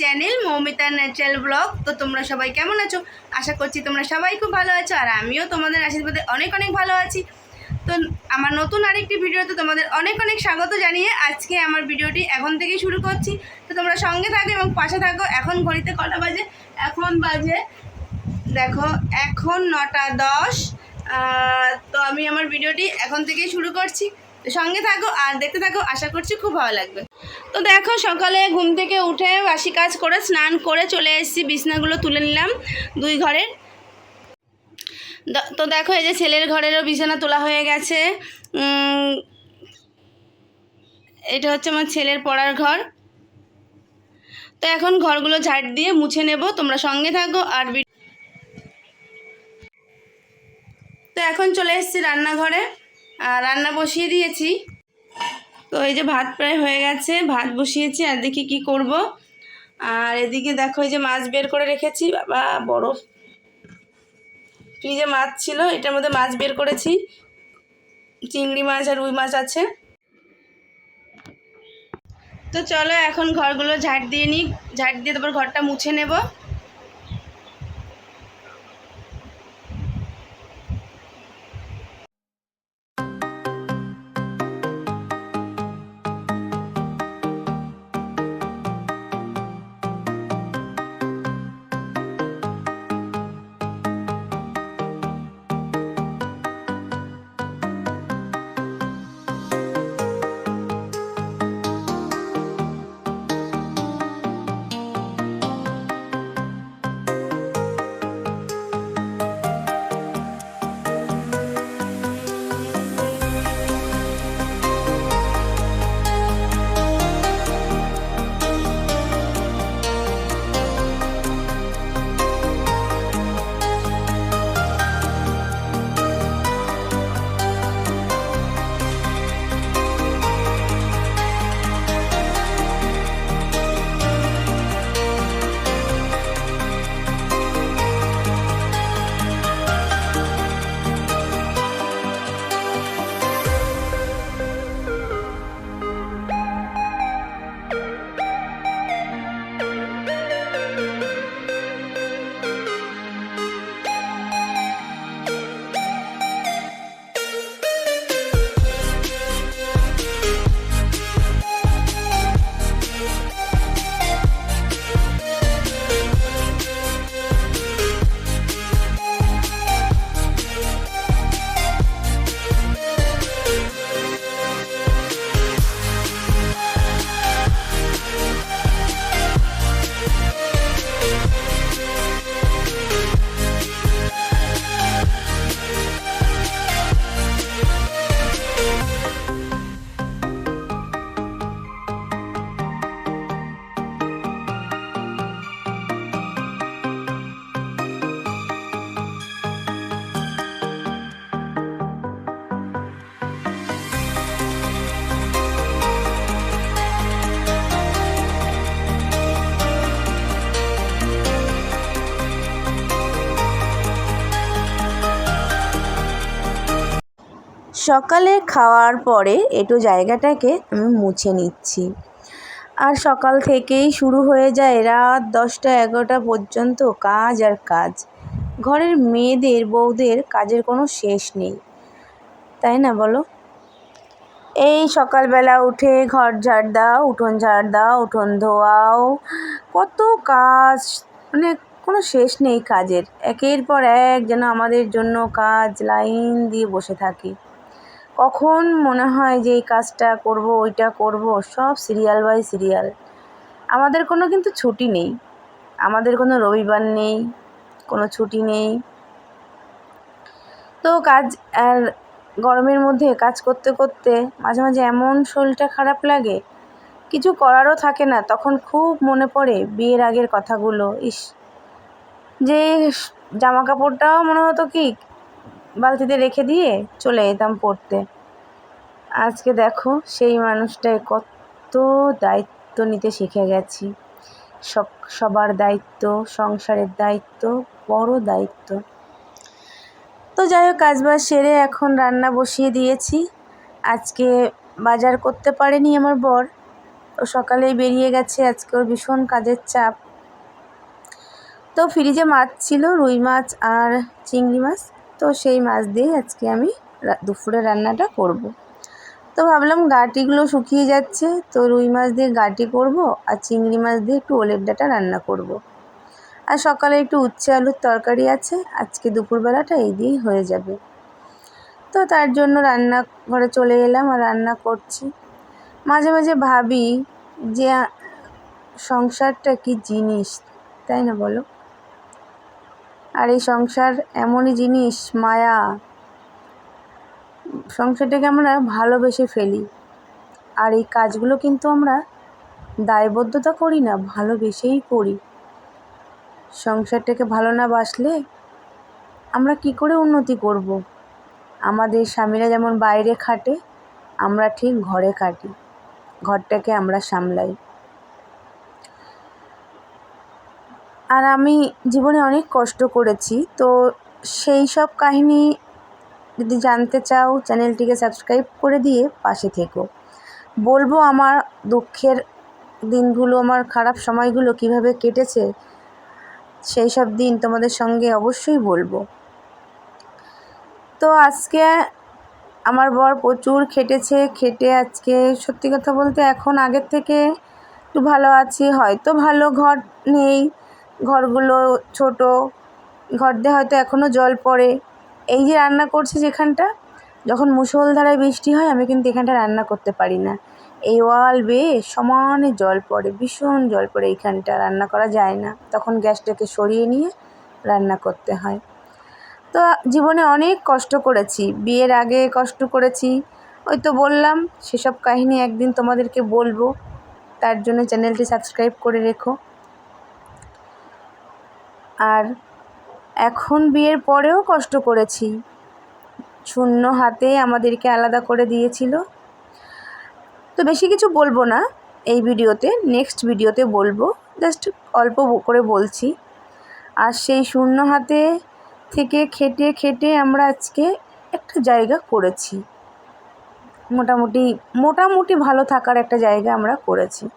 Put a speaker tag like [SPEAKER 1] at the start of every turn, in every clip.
[SPEAKER 1] Channel Moumita natural blog. তো তোমরা সবাই কেমন আছো? আশা করছি তোমরা সবাই খুব ভালো আছো, আর আমিও তোমাদের আশীর্বাদে অনেক অনেক ভালো আছি। তো আমার নতুন আরেকটি ভিডিওতে তোমাদের অনেক অনেক স্বাগত জানিয়ে আজকে আমার ভিডিওটি এখন থেকেই শুরু করছি। তো তোমরা সঙ্গে থাকো এবং পাশে থাকো, এখন ঘড়িতে কটা বাজে? এখন বাজে, দেখো, এখন নটা দশ। তো আমি আমার ভিডিওটি এখন থেকেই শুরু করছি। সঙ্গে থাকো আর দেখতে থাকো, আশা করছি খুব ভালো লাগবে। তো দেখো, সকালে ঘুম থেকে উঠে বাসি কাজ করে স্নান করে চলে এসেছি, বিছনাগুলো তুলে নিলাম দুই ঘরের। তো দেখো, এই যে ছেলের ঘরেরও বিছানা তোলা হয়ে গেছে। এটা হচ্ছে আমার ছেলের পড়ার ঘর। তো এখন ঘরগুলো ঝাড় দিয়ে মুছে নেব, তোমরা সঙ্গে থাকো আর তো এখন চলে এসেছি রান্নাঘরে। রান্না বসিয়ে দিয়েছি। তো এই যে ভাত প্রায় হয়ে গেছে, ভাত বসিয়েছি, আর দেখি কি করব। আর এদিকে দেখো, এই যে মাছ বের করে রেখেছি, বাবা, বড় ফ্রিজে মাছ ছিল, এটার মধ্যে মাছ বের করেছি। চিংড়ি মাছ আর রুই মাছ আছে। তো চলো এখন ঘরগুলো ঝাড় দিয়ে নিই, ঝাড় দিয়ে তারপর ঘরটা মুছে নেব।
[SPEAKER 2] সকালে খাওয়ার পরে একটু জায়গাটাকে আমি মুছে নিচ্ছি। আর সকাল থেকেই শুরু হয়ে যায় রাত দশটা এগারোটা পর্যন্ত কাজ আর কাজ। ঘরের মেয়েদের, বউদের কাজের কোনো শেষ নেই। তাই না বলো? এই সকালবেলা উঠে ঘর ঝাড় দাও, উঠোন ঝাড় দাও, উঠোন ধোয়াও। কত কাজ মানে কোনো শেষ নেই কাজের। একের পর এক যেন আমাদের জন্য কাজ, লাইন দিয়ে বসে থাকি। কখন মনে হয় যে এই কাজটা করব, ওইটা করব, সব সিরিয়াল বাই সিরিয়াল। আমাদের কোনো কিন্তু ছুটি নেই। আমাদের কোনো রবিবার নেই, কোনো ছুটি নেই। তো কাজ আর গরমের মধ্যে কাজ করতে করতে মাঝে মাঝে এমন শরীরটা খারাপ লাগে, কিছু করারও থাকে না। তখন খুব মনে পড়ে বিয়ের আগের কথাগুলো। ইস, যে জামা কাপড়টাও মনে হতো কি বালতিতে রেখে দিয়ে চলে যেতাম পড়তে। আজকে দেখো সেই মানুষটায় কত দায়িত্ব নিতে শিখে গেছি। সব- সবার দায়িত্ব, সংসারের দায়িত্ব, বড় দায়িত্ব। তো যাই হোক কাজবাজ সেরে এখন রান্না বসিয়ে দিয়েছি। আজকে বাজার করতে পারেনি আমার বর। ও সকালেই বেরিয়ে গেছে, আজকে ওর ভীষণ কাজের চাপ। তো ফ্রিজে মাছ ছিল, রুই মাছ আর চিংড়ি মাছ। তো সেই মাছ দিয়েই আজকে আমি দুপুরে রান্নাটা করব। তো ভাবলাম গাটিগুলো শুকিয়ে যাচ্ছে, তো রুই মাছ দিয়ে গাটি করব আর চিংড়ি মাছ দিয়ে একটু ওলের ডাঁটা রান্না করব। আর সকালে একটু উচ্ছে আলুর তরকারি আছে, আজকে দুপুরবেলাটা এই দিয়েই হয়ে যাবে তো তার জন্য রান্না ঘরে চলে এলাম আর রান্না করছি মাঝে মাঝে ভাবি যে সংসারটা কি জিনিস, তাই না বলো আর এই সংসার এমনই জিনিস, মায়া। সংসারটাকে আমরা ভালোবেসে ফেলি। আর এই কাজগুলো কিন্তু আমরা দায়বদ্ধতা করি না, ভালোবেসেই করি। সংসারটাকে ভালো না বাসলে আমরা কি করে উন্নতি করব? আমাদের স্বামীরা যেমন বাইরে খাটে, আমরা ঠিক ঘরে কাটি ঘরটাকে আমরা সামলাই। আর আমি জীবনে অনেক কষ্ট করেছি। তো সেই সব কাহিনী যদি জানতে চাও, চ্যানেলটিকে সাবস্ক্রাইব করে দিয়ে পাশে থেকো। বলব আমার দুঃখের দিনগুলো, আমার খারাপ সময়গুলো কীভাবে কেটেছে, সেই সব দিন তোমাদের সঙ্গে অবশ্যই বলব। তো আজকে আমার বর প্রচুর খেটেছে, খেটে আজকে সত্যি কথা বলতে এখন আগের থেকে একটু ভালো আছি, হয়তো ভালো ঘর নেই। ঘরগুলো ছোট ঘর দিয়ে হয়তো এখনও জল পড়ে। এই যে রান্না করছি যেখানটা, যখন মুষলধারায় বৃষ্টি হয়, আমি কিন্তু এখানটা রান্না করতে পারি না। এই ওয়াল বেয়ে সমানে জল পড়ে, ভীষণ জল পড়ে এইখানটা, রান্না করা যায় না। তখন গ্যাসটাকে সরিয়ে নিয়ে রান্না করতে হয়। তো জীবনে অনেক কষ্ট করেছি, বিয়ের আগে কষ্ট করেছি। ওই তো বললাম, সেসব কাহিনী একদিন তোমাদেরকে বলব। তার জন্য চ্যানেলটি সাবস্ক্রাইব করে রেখো। আর এখন বিয়ের পরেও কষ্ট করেছি। শূন্য হাতে আমাদেরকে আলাদা করে দিয়েছিল। তো বেশি কিছু বলব না। এই ভিডিওতে, নেক্সট ভিডিওতে বলব। জাস্ট অল্প করে বলছি। আর সেই শূন্য হাতে থেকে খেটে খেটে আমরা আজকে একটা জায়গা করেছি। মোটামুটি মোটামুটি ভালো থাকার একটা জায়গা আমরা করেছি।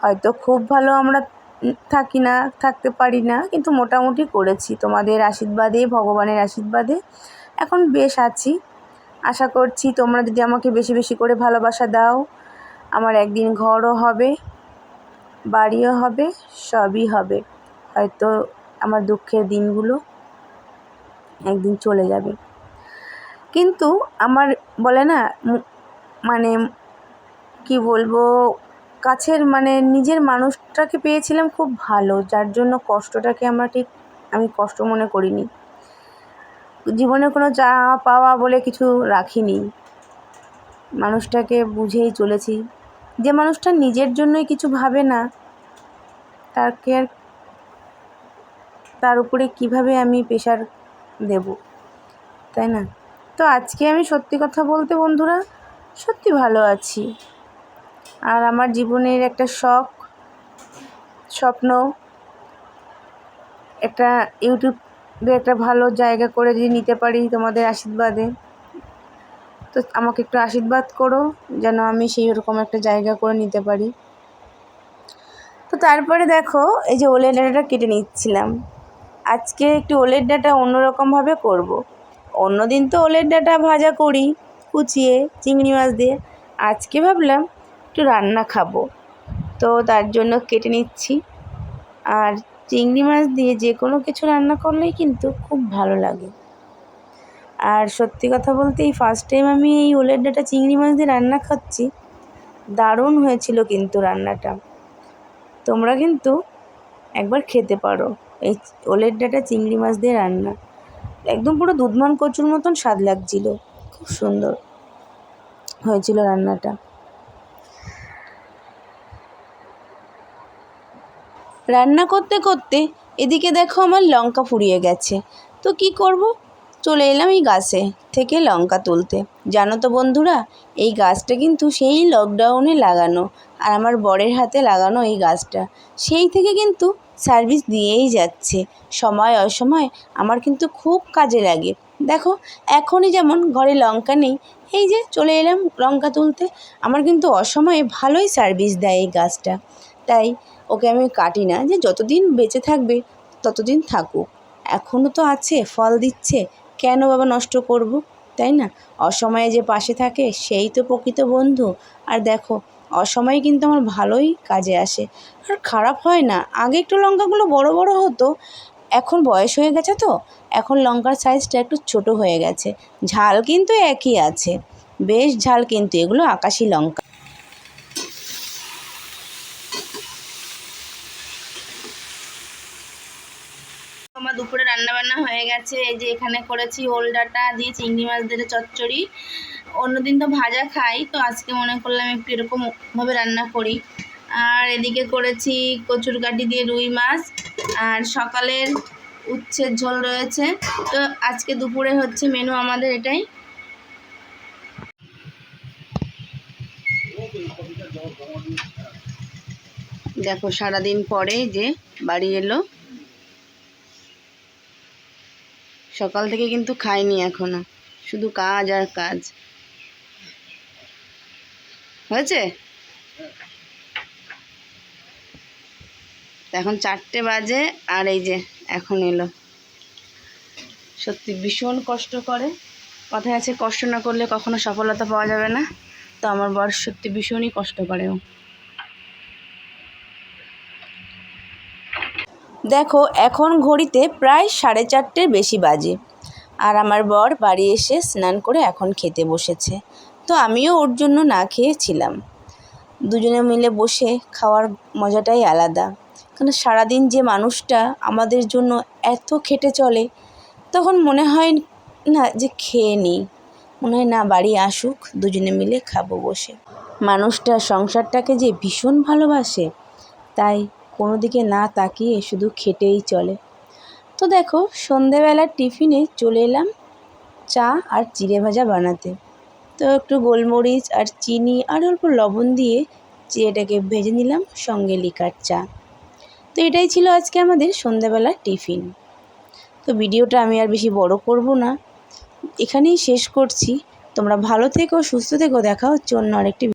[SPEAKER 2] হয়তো খুব ভালো আমরা থাকি না, থাকতে পারি না, কিন্তু মোটামুটি করেছি। তোমাদের আশীর্বাদে, ভগবানের আশীর্বাদে এখন বেশ আছি। আশা করছি তোমরা যদি আমাকে বেশি বেশি করে ভালোবাসা দাও, আমার একদিন ঘরও হবে, বাড়িও হবে, সবই হবে। হয়তো আমার দুঃখের দিনগুলো একদিন চলে যাবে। কিন্তু আমার বলে না মানে কি বলব কাছের মানে নিজের মানুষটাকে পেয়েছিলাম খুব ভালো, যার জন্য কষ্টটাকে আমরা ঠিক, আমি কষ্ট মনে করিনি। জীবনে কোনো চাওয়া পাওয়া বলে কিছু রাখিনি। মানুষটাকে বুঝেই চলেছি। যে মানুষটা নিজের জন্যই কিছু ভাবে না, তাকে আর তার উপরে কীভাবে আমি প্রেশার দেব, তাই না? তো আজকে আমি সত্যি কথা বলতে বন্ধুরা, সত্যি ভালো আছি। আর আমার জীবনের একটা শখ, স্বপ্ন, একটা ইউটিউবে একটা ভালো জায়গা করে যদি নিতে পারি তোমাদের আশীর্বাদে, তো আমাকে একটু আশীর্বাদ করো যেন আমি সেই রকম একটা জায়গা করে নিতে পারি। তো তারপরে দেখো, এই যে ওলের ডাঁটাটা কেটে নিচ্ছিলাম। আজকে একটু ওলের ডাঁটা অন্যরকমভাবে করব। অন্য দিন তো ওলের ডাঁটা ভাজা করি, কুচিয়ে, চিংড়ি মাছ দিয়ে। আজকে ভাবলাম একটু রান্না খাব। তো তার জন্য কেটে নিচ্ছি। আর চিংড়ি মাছ দিয়ে যে কোনো কিছু রান্না করলেই কিন্তু খুব ভালো লাগে। আর সত্যি কথা বলতে এই ফার্স্ট টাইম আমি এই ওলের ডাঁটা চিংড়ি মাছ দিয়ে রান্না খাচ্ছি, দারুণ হয়েছিল কিন্তু রান্নাটা। তোমরা কিন্তু একবার খেতে পারো এই ওলের ডাটা চিংড়ি মাছ দিয়ে রান্না। একদম পুরো দুধমান কচুর মতন স্বাদ লাগছিল, খুব সুন্দর হয়েছিল রান্নাটা। রান্না করতে করতে এদিকে দেখো আমার লঙ্কা ফুরিয়ে গেছে। তো কি করব? চলে এলাম এই গাছে থেকে লঙ্কা তুলতে। জানো তো বন্ধুরা, এই গাছটা কিন্তু সেই লকডাউনে লাগানো আর আমার বরের হাতে লাগানো এই গাছটা। সেই থেকে কিন্তু সার্ভিস দিয়েই যাচ্ছে। সময় অসময় আমার কিন্তু খুব কাজে লাগে। দেখো, এখনই যেমন ঘরে লঙ্কা নেই, এই যে চলে এলাম লঙ্কা তুলতে। আমার কিন্তু অসময়ে ভালোই সার্ভিস দেয় এই গাছটা। তাই ওকে আমি কাটি না যে যতদিন বেঁচে থাকবে, ততদিন থাকুক। এখনও তো আছে, ফল দিচ্ছে। কেন বাবা নষ্ট করব, তাই না? অসময়ে যে পাশে থাকে, সেই তো প্রকৃত বন্ধু। আর দেখো, অসময়ে কিন্তু আমার ভালোই কাজে আসে। আর খারাপ হয় না। আগে একটু লঙ্কাগুলো বড় বড় হতো, এখন বয়স হয়ে গেছে তো। এখন লঙ্কার সাইজটা একটু ছোট হয়ে গেছে। ঝাল কিন্তু একই আছে। বেশ ঝাল কিন্তু, এগুলো আকাশি লঙ্কা।
[SPEAKER 1] আমার দুপুরে রান্না বান্না হয়ে গেছে। এই যে এখানে করেছি ওল ডাঁটা দিয়ে চিংড়ি মাছ দিয়ে চচ্চড়ি। অন্যদিন তো ভাজা খাই, তো আজকে মনে করলাম একটু এরকমভাবে রান্না করি। আর এদিকে করেছি কচুর কাটি দিয়ে রুই মাছ, আর সকালের উচ্ছের ঝোল রয়েছে। তো আজকে দুপুরে হচ্ছে মেনু আমাদের এটাই। দেখো সারাদিন পরে যে বাড়ি এলো সকাল থেকে কিন্তু খাইনি এখনও। শুধু কাজ আর কাজ। হয়েছে? এখন চারটে বাজে আর এই যে এখন এলো। সত্যি ভীষণ কষ্ট করে। কথায় আছে, কষ্ট না করলে কখনো সফলতা পাওয়া যাবে না। তো আমার বর সত্যি ভীষণই কষ্ট করে ও।
[SPEAKER 2] দেখো, এখন ঘড়িতে প্রায় সাড়ে চারটের বেশি বাজে। আর আমার বর বাড়ি এসে স্নান করে এখন খেতে বসেছে। তো আমিও ওর জন্য না খেয়েছিলাম। দুজনে মিলে বসে খাওয়ার মজাটাই আলাদা। কারণ সারাদিন যে মানুষটা আমাদের জন্য এত খেটে চলে, তখন মনে হয় না যে খেয়ে নিই। মনে হয় না, বাড়ি আসুক, দুজনে মিলে খাব বসে। মানুষটা সংসারটাকে যে ভীষণ ভালোবাসে, তাই কোনো দিকে না তাকিয়ে শুধু খেটেই চলে। তো দেখো, সন্ধেবেলার টিফিনে চলে এলাম চা আর চিড়ে ভাজা বানাতে। তো একটু গোলমরিচ আর চিনি আর অল্প লবণ দিয়ে চিড়েটাকে ভেজে নিলাম, সঙ্গে লিকার চা। তো এটাই ছিল আজকে আমাদের সন্ধ্যাবেলার টিফিন। তো ভিডিওটা আমি আর বেশি বড় করব না। এখানেই শেষ করছি। তোমরা ভালো থেকো, সুস্থ থেকো, দেখা হচ্ছে অন্য আরেকটি